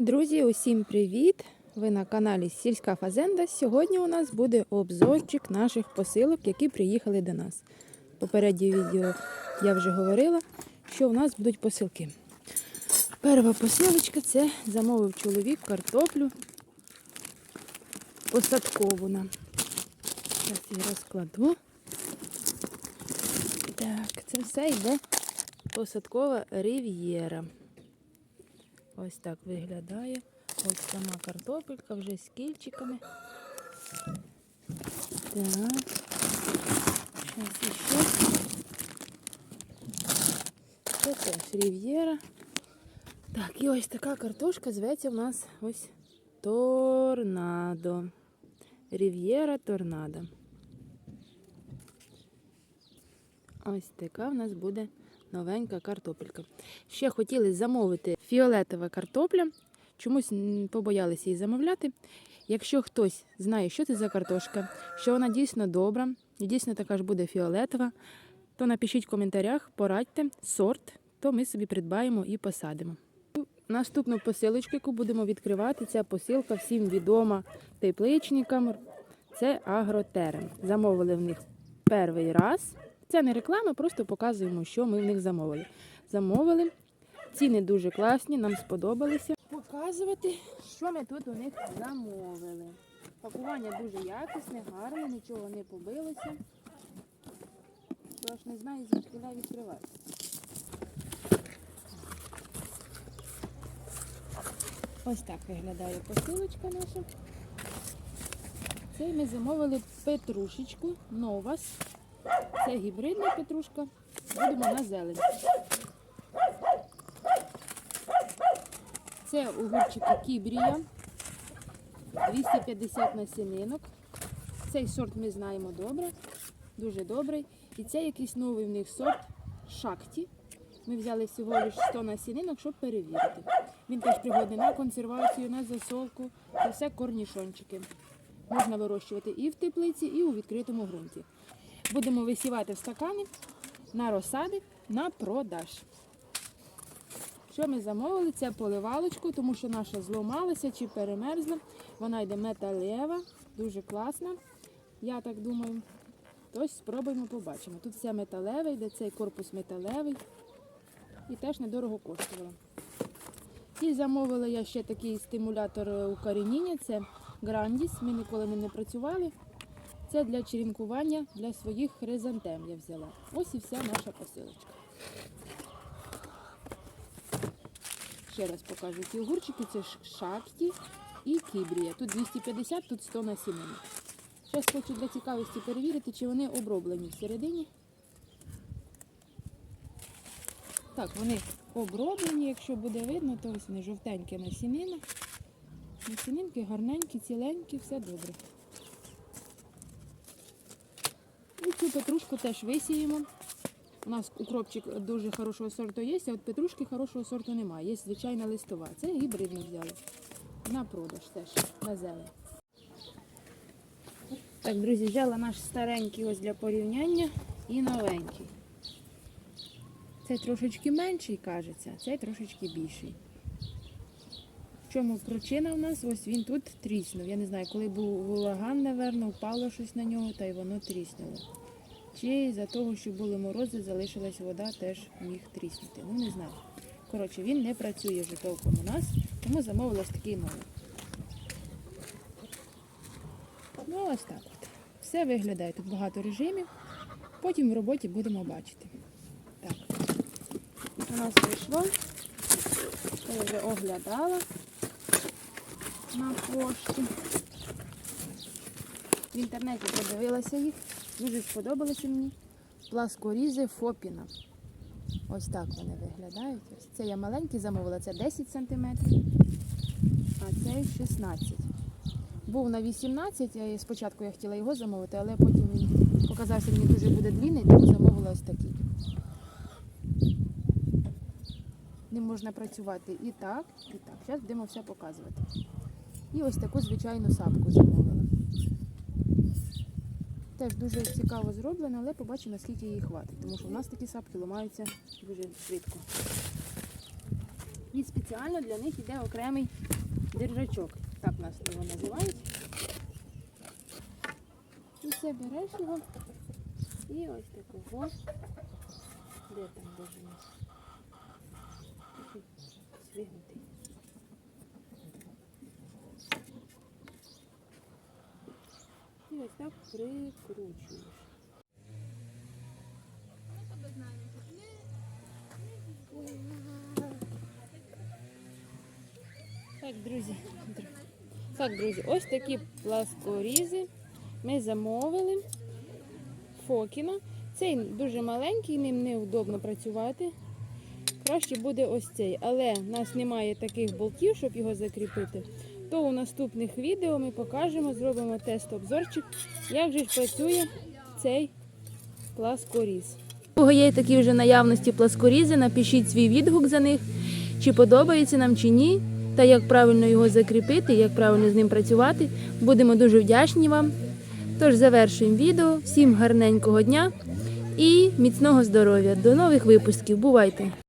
Усім привіт! Ви на каналі Сільська Фазенда. Сьогодні у нас буде обзорчик наших посилок, які приїхали до нас. Попереднє відео я вже говорила, що у нас будуть посилки. Перша посилочка це замовив чоловік картоплю посадкову нам. Зараз її розкладу. Так, це все йде посадкова рив'єра. Ось так виглядає. Ось сама картопелька вже з кільчиками. Так. Зараз іще. Це теж рів'єра. Так, і ось така картошка зветься в нас ось торнадо. Рів'єра торнадо. Ось така в нас буде новенька картопелька. Ще хотіли замовити фіолетова картопля. Чомусь побоялися її замовляти. Якщо хтось знає, що це за картошка, що вона дійсно добра, і дійсно така ж буде фіолетова, то напишіть в коментарях, порадьте сорт, то ми собі придбаємо і посадимо. Наступну посилочку, яку будемо відкривати, ця посилка всім відома тепличникам. Це агротерем. Замовили в них перший раз. Це не реклама, просто показуємо, що ми в них замовили. Замовили. Ціни дуже класні, нам сподобалися. Показувати, що ми тут у них замовили. Пакування дуже якісне, гарне, нічого не побилося. Тож не знаю, звідки відкривати. Ось так виглядає посилочка наша. Це ми замовили петрушечку Новас. Це гібридна петрушка. Будемо на зелень. Це огурчики Кібрія. 250 насінинок. Цей сорт ми знаємо добре, дуже добрий. І це якийсь новий в них сорт шакті. Ми взяли всього лише 100 насінинок, щоб перевірити. Він теж пригодний на консервацію, на засолку. Це все корнішончики. Можна вирощувати і в теплиці, і у відкритому ґрунті. Будемо висівати в стакани на розсади на продаж. Що ми замовили? Це поливалочку, тому що наша зломалася чи перемерзла. Вона йде металева, дуже класна. Я так думаю. Тож спробуємо побачимо. Тут все металеве, йде цей корпус металевий і теж недорого коштувало. І замовила я ще такий стимулятор укорінення, це Грандіс. Ми ніколи не працювали. Це для черенкування для своїх хризантем я взяла. Ось і вся наша посилочка. Ще раз покажу ці огурчики. Це ш- і кібрія. Тут 250, тут 100 насінинок. Зараз хочу для цікавості перевірити, чи вони оброблені всередині. Так, вони оброблені, якщо буде видно, то ось вони жовтеньке насінина. Насінинки гарненькі, ціленькі, все добре. І цю петрушку теж висіємо. У нас укропчик дуже хорошого сорту є, а от петрушки хорошого сорту немає. Є звичайна листова. Це гібридну взяли. На продаж теж, на зелень. Так, друзі, взяла наш старенький ось для порівняння і новенький. Цей трошечки менший, кажеться, цей трошечки більший. В чому причина у нас? Ось він тут тріснув. Я не знаю, коли був ураган, напевно, впало щось на нього, та й воно тріснуло. Чи за того, що були морози, залишилась вода, теж міг тріснути. Ну, не знаю. Коротше, він не працює вже толком у нас, тому замовила ось такий новий. Ну, ось так от. Все виглядає. Тут багато режимів. Потім в роботі будемо бачити. Так. У нас прийшло. Я вже оглядала на пошті. В інтернеті подивилася їх. Дуже сподобалося мені. Пласкорізи Фопіна. Ось так вони виглядають. Ось це я маленький замовила, це 10 см, а цей 16 Був на 18, я спочатку я хотіла його замовити, але потім він показався мені дуже буде длинний, тому замовила ось такий. Ним можна працювати і так, і так. Зараз будемо все показувати. І ось таку звичайну сапку замовила. Теж дуже цікаво зроблено, але побачимо, наскільки її хватить, тому що в нас такі сапки ламаються дуже швидко. І спеціально для них йде окремий держачок, так нас його називають. І це береш його і ось такого. Де там боже мій? Такий Звигнутий. І ось прикручуєш. Так, друзі. Так, друзі, ось такі пласкорізи ми замовили. Фокіна. Цей дуже маленький, ним неудобно працювати. Краще буде ось цей. Але в нас немає таких болтів, щоб його закріпити. То у наступних відео ми покажемо, зробимо тест-обзорчик, як же ж працює цей пласкоріз. Є такі вже наявності пласкорізи, напишіть свій відгук за них, чи подобається нам чи ні, та як правильно його закріпити, як правильно з ним працювати. Будемо дуже вдячні вам. Тож завершуємо відео. Всім гарненького дня і міцного здоров'я. До нових випусків. Бувайте!